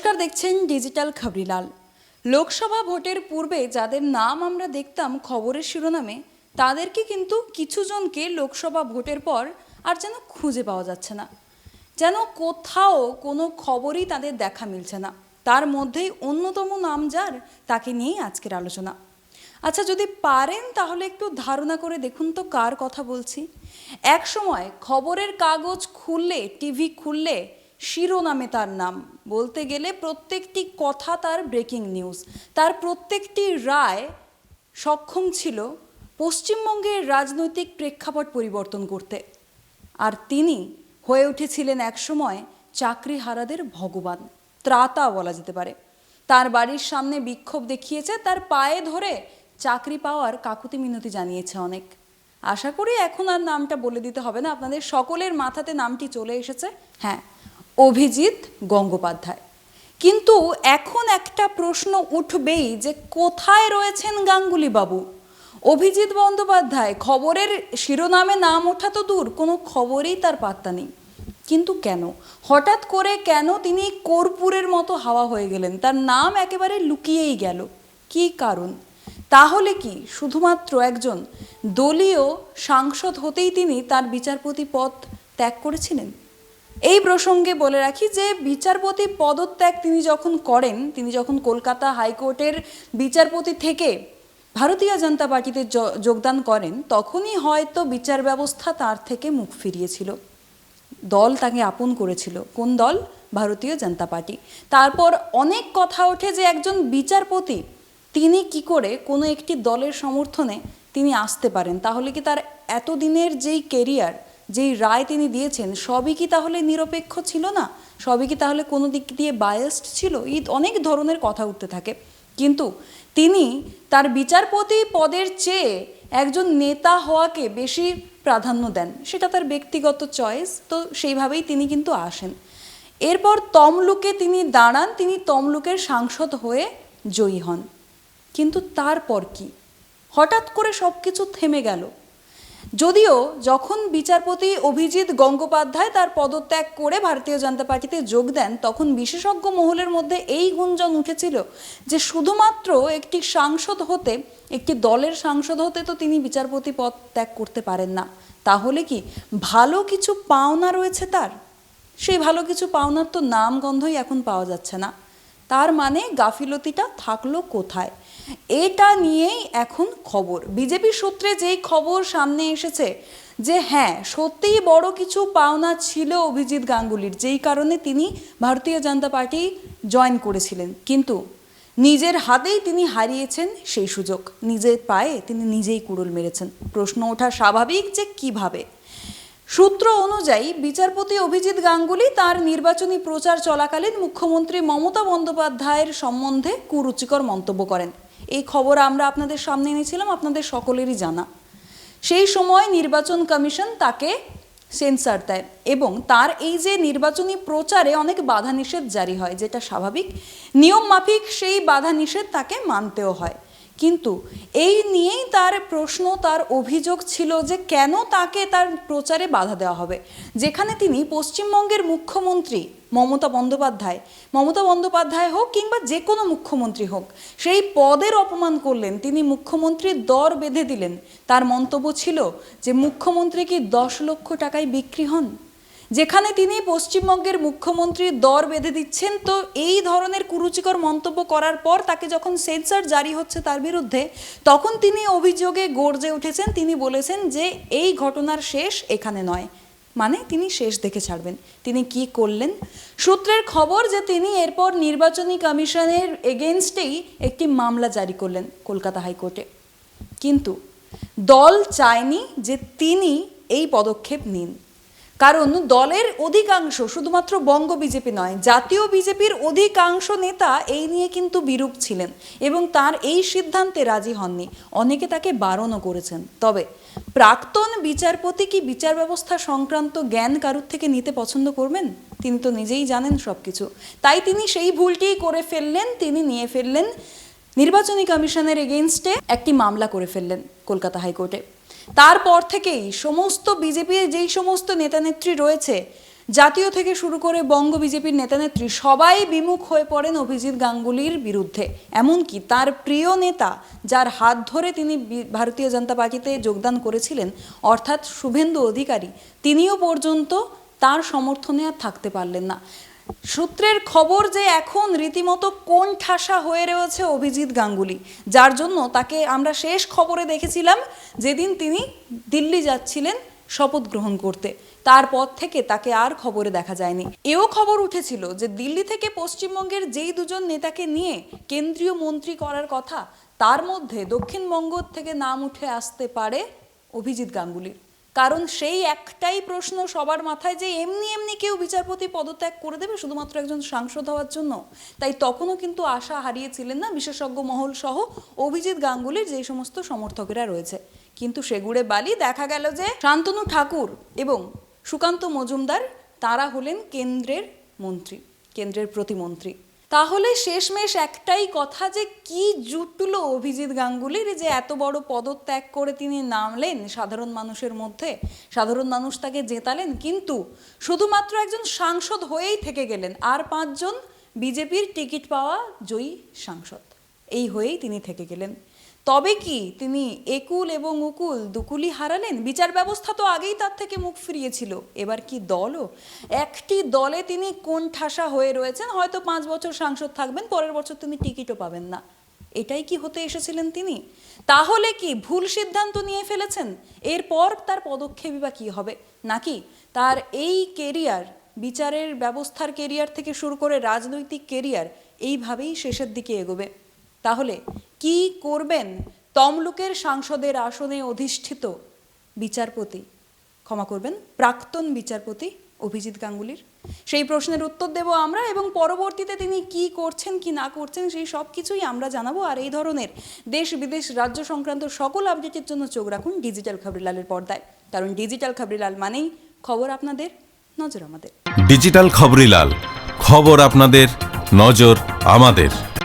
নমস্কার দেখছেন ডিজিটাল খবরিলাল। লোকসভা ভোটের পূর্বে যাদের নাম আমরা দেখতাম খবরের শিরোনামে, তাদেরকে কিন্তু কিছু জনকে লোকসভা ভোটের পর আর যেন খুঁজে পাওয়া যাচ্ছে না। যেন কোথাও কোনো খবরই তাদের দেখা মিলছে না। তার মধ্যেই অন্যতম নাম যার তাকে নিয়েই আজকের আলোচনা। আচ্ছা যদি পারেন তাহলে একটু ধারণা করে দেখুন তো কার কথা বলছি। এক সময় খবরের কাগজ খুললে, টিভি খুললে শিরোনামে তার নাম। বলতে গেলে প্রত্যেকটি কথা তার ব্রেকিং নিউজ তার প্রত্যেকটি রায় সক্ষম ছিল পশ্চিমবঙ্গের রাজনৈতিক প্রেক্ষাপট পরিবর্তন করতে। আর তিনি হয়ে উঠেছিলেন একসময় চাকরিহারাদের ভগবান। ত্রাতা বলা যেতে পারে। তার বাড়ির সামনে বিক্ষোভ দেখিয়েছে, তার পায়ে ধরে চাকরি পাওয়ার কাকুতি মিনতি জানিয়েছে অনেক। আশা করি এখন আর নামটা বলে দিতে হবে না। আপনাদের সকলের মাথাতে নামটি চলে এসেছে। হ্যাঁ অভিজিৎ গঙ্গোপাধ্যায়। কিন্তু এখন একটা প্রশ্ন উঠবেই যে কোথায় রয়েছেন গাঙ্গুলি বাবু অভিজিৎ বন্দ্যোপাধ্যায়, খবরের শিরোনামে নাম ওঠা তো দূর, কোনো খবরেই তার পাত্তা নেই। কিন্তু কেন? হঠাৎ করে কেন তিনি কর্পূরের মতো হাওয়া হয়ে গেলেন? তার নাম একেবারে লুকিয়েই গেল। কী কারণ? তাহলে কি শুধুমাত্র একজন দলীয় সাংসদ হতেই তিনি তার বিচারপতি পদ ত্যাগ করেছিলেন? এই প্রসঙ্গে বলে রাখি যে বিচারপতি পদত্যাগ তিনি যখন করেন, তিনি যখন কলকাতা হাইকোর্টের বিচারপতি থেকে ভারতীয় জনতা পার্টিতে যোগদান করেন, তখনই হয়তো বিচার ব্যবস্থা তার থেকে মুখ ফিরিয়েছিল। দল তাকে আপন করেছিল। কোন দল? ভারতীয় জনতা পার্টি। তারপর অনেক কথা ওঠে যে একজন বিচারপতি, তিনি কি করে কোনো একটি দলের সমর্থনে তিনি আসতে পারেন। তাহলে কি তার এতদিনের যেই কেরিয়ার যেই রায় তিনি দিয়েছেন, সবই কি তাহলে নিরপেক্ষ ছিল না? সবই কি তাহলে কোনো দিক দিয়ে বায়াসড ছিল? এই অনেক ধরনের কথা উঠতে থাকে। কিন্তু তিনি তার বিচারপতি পদের চেয়ে একজন নেতা হওয়াকে বেশি প্রাধান্য দেন। সেটা তার ব্যক্তিগত চয়েস তো সেইভাবেই তিনি কিন্তু আসেন। এরপর তমলুকে তিনি দাঁড়ান, তিনি তমলুকের সাংসদ হয়ে জয়ী হন। কিন্তু তারপর কি? হঠাৎ করে সব কিছু থেমে গেল। যদিও যখন বিচারপতি অভিজিৎ গঙ্গোপাধ্যায় তার পদত্যাগ করে ভারতীয় জনতা পার্টিতে যোগ দেন, তখন বিশেষজ্ঞ মহলের মধ্যে এই গুঞ্জন উঠেছিল যে শুধুমাত্র একটি সাংসদ হতে, একটি দলের সাংসদ হতে তো তিনি বিচারপতি পদ ত্যাগ করতে পারেন না। তাহলে কি ভালো কিছু পাওনা রয়েছে তার? সেই ভালো কিছু পাওনার তো নাম গন্ধই এখন পাওয়া যাচ্ছে না। তার মানে গাফিলতিটা থাকল কোথায়? এটা নিয়েই এখন খবর। বিজেপি সূত্রে যেই খবর সামনে এসেছে যে হ্যাঁ সত্যিই বড় কিছু পাওনা ছিল অভিজিৎ গাঙ্গুলির, যেই কারণে তিনি ভারতীয় জনতা পার্টি জয়েন করেছিলেন। কিন্তু নিজের হাতেই তিনি হারিয়েছেন সেই সুযোগ। নিজের পায়ে তিনি নিজেই কুড়ুল মেরেছেন। প্রশ্ন ওঠা স্বাভাবিক যে কীভাবে? সূত্র অনুযায়ী বিচারপতি অভিজিৎ গাঙ্গুলি তার নির্বাচনী প্রচার চলাকালীন মুখ্যমন্ত্রী মমতা বন্দ্যোপাধ্যায়ের সম্বন্ধে কুরুচিকর মন্তব্য করেন। এই খবর আমরা আপনাদের সামনে এনেছিলাম, আপনাদের সকলেরই জানা। সেই সময় নির্বাচন কমিশন তাকে সেন্সার দেয় এবং তার এই যে নির্বাচনী প্রচারে অনেক বাধা নিষেধ জারি হয়, যেটা স্বাভাবিক, নিয়ম মাফিক সেই বাধা নিষেধ তাকে মানতেও হয়। কিন্তু এই নিয়েই তার প্রশ্ন, তার অভিযোগ ছিল যে কেন তাকে তার প্রচারে বাধা দেওয়া হবে। যেখানে তিনি পশ্চিমবঙ্গের মুখ্যমন্ত্রী মমতা বন্দ্যোপাধ্যায়। মমতা বন্দ্যোপাধ্যায় হোক কিংবা যে কোনো মুখ্যমন্ত্রী হোক, সেই পদের অপমান করলেন, তিনি মুখ্যমন্ত্রীর দর বেঁধে দিলেন। তার মন্তব্য ছিল যে, মুখ্যমন্ত্রী কি দশ লক্ষ টাকায় বিক্রি হন? যেখানে তিনি পশ্চিমবঙ্গের মুখ্যমন্ত্রীর দর বেঁধে দিচ্ছেন, তো এই ধরনের কুরুচিকর মন্তব্য করার পর তাকে যখন সেন্সার জারি হচ্ছে তার বিরুদ্ধে, তখন তিনি অভিযোগে গর্জে উঠেছেন। তিনি বলেছেন যে এই ঘটনার শেষ এখানে নয়। মানে তিনি শেষ দেখে ছাড়বেন। তিনি কি করলেন? সূত্রের খবর যে তিনি এরপর নির্বাচনী কমিশনের এগেনস্টেই একটি মামলা জারি করলেন কলকাতা হাইকোর্টে। কিন্তু দল চায়নি যে তিনি এই পদক্ষেপ নিন। কারণ দলের অধিকাংশ, শুধুমাত্র বঙ্গ বিজেপি নয়, জাতীয় বিজেপির অধিকাংশ নেতা এই নিয়ে কিন্তু বিরূপ ছিলেন এবং তার এই সিদ্ধান্তে রাজি হননি। অনেকে তাকে বারণও করেছেন। তবে প্রাক্তন বিচারপতি কি বিচার ব্যবস্থা সংক্রান্ত জ্ঞান কারুর থেকে নিতে পছন্দ করবেন? তিনি তো নিজেই জানেন সব কিছু তাই তিনি সেই ভুলটিই করে ফেললেন, তিনি নিয়ে ফেললেন। নির্বাচনী কমিশনের এগেনস্টে একটি মামলা করে ফেললেন কলকাতা হাইকোর্টে। তারপর থেকেই সমস্ত বিজেপির যেই সমস্ত নেতানেত্রী রয়েছে, জাতীয় থেকে শুরু করে বঙ্গ বিজেপির নেতানেত্রী, সবাই বিমুখ হয়ে পড়েন অভিজিৎ গাঙ্গুলির বিরুদ্ধে। এমনকি তার প্রিয় নেতা, যার হাত ধরে তিনি ভারতীয় জনতা পার্টিতে যোগদান করেছিলেন, অর্থাৎ শুভেন্দু অধিকারী, তিনিও পর্যন্ত তার সমর্থনে আর থাকতে পারলেন না। সূত্রের খবর যে এখন রীতিমতো কোন ঠাসা হয়ে রয়েছে অভিজিৎ গাঙ্গুলি, যার জন্য তাকে আমরা শেষ খবরে দেখেছিলাম যেদিন তিনি দিল্লি যাচ্ছিলেন শপথ গ্রহণ করতে। তারপর থেকে তাকে আর খবরে দেখা যায়নি। এও খবর উঠেছিল যে দিল্লি থেকে পশ্চিমবঙ্গের যেই দুজন নেতাকে নিয়ে কেন্দ্রীয় মন্ত্রী করার কথা, তার মধ্যে দক্ষিণবঙ্গ থেকে নাম উঠে আসতে পারে অভিজিৎ গাঙ্গুলির। কারণ সেই একটাই প্রশ্ন সবার মাথায় যে এমনি এমনি কেউ বিচারপতি পদত্যাগ করে দেবে শুধুমাত্র একজন সাংসদ হওয়ার জন্য। তাই তখনও কিন্তু আশা হারিয়েছিলেন না বিশেষজ্ঞ মহল সহ অভিজিৎ গাঙ্গুলির যে সমস্ত সমর্থকেরা রয়েছে। কিন্তু সেগুড়ে বালি দেখা গেল যে শান্তনু ঠাকুর এবং সুকান্ত মজুমদার তারা হলেন কেন্দ্রের মন্ত্রী, কেন্দ্রের প্রতিমন্ত্রী। তাহলে শেষমেশ একটাই কথা যে কি জুটল অভিজিৎ গাঙ্গুলির যে এত বড় পদত্যাগ করে তিনি নামলেন সাধারণ মানুষের মধ্যে। সাধারণ মানুষ তাকে জেতালেন, কিন্তু শুধুমাত্র একজন সাংসদ হয়েই থেকে গেলেন। আর পাঁচজন বিজেপির টিকিট পাওয়া জয়ী সাংসদ। এই হয়েই তিনি থেকে গেলেন। তবে কি তিনি একুল এবং উকুল দুকুলি হারালেন? বিচার ব্যবস্থা তো আগেই তার থেকে মুখ ফিরিয়েছিল। এবার কি দলও? একটি দলে তিনি কোন ঠাসা হয়ে রয়েছেন, হয়তো পাঁচ বছর সাংসদ থাকবেন, পরের বছর তিনি টিকিটও পাবেন না। এটাই কি হতে এসেছিলেন তিনি? তাহলে কি ভুল সিদ্ধান্ত নিয়ে ফেলেছেন? এরপর তার পদক্ষেপই বা কী হবে? নাকি তার এই কেরিয়ার, বিচারের ব্যবস্থার কেরিয়ার থেকে শুরু করে রাজনৈতিক কেরিয়ার, এইভাবেই শেষের দিকে এগোবে? তাহলে কি করবেন তমলুকের সাংসদের আসনে অধিষ্ঠিত বিচারপতি? ক্ষমা করবেন, প্রাক্তন বিচারপতি অভিজিৎ গাঙ্গুলির। সেই প্রশ্নের উত্তর দেব আমরা এবং পরবর্তীতে তিনি কি করছেন, কি না করছেন, সেই সব কিছুই আমরা জানাব। আর এই ধরনের দেশ বিদেশ রাজ্য সংক্রান্ত সকল আপডেটের জন্য চোখ রাখুন ডিজিটাল খাবরিলালের পর্দায়। কারণ ডিজিটাল খাবরিলাল মানেই খবর আপনাদের, নজর আমাদের। ডিজিটাল খবরিলাল খবর আপনাদের, নজর আমাদের।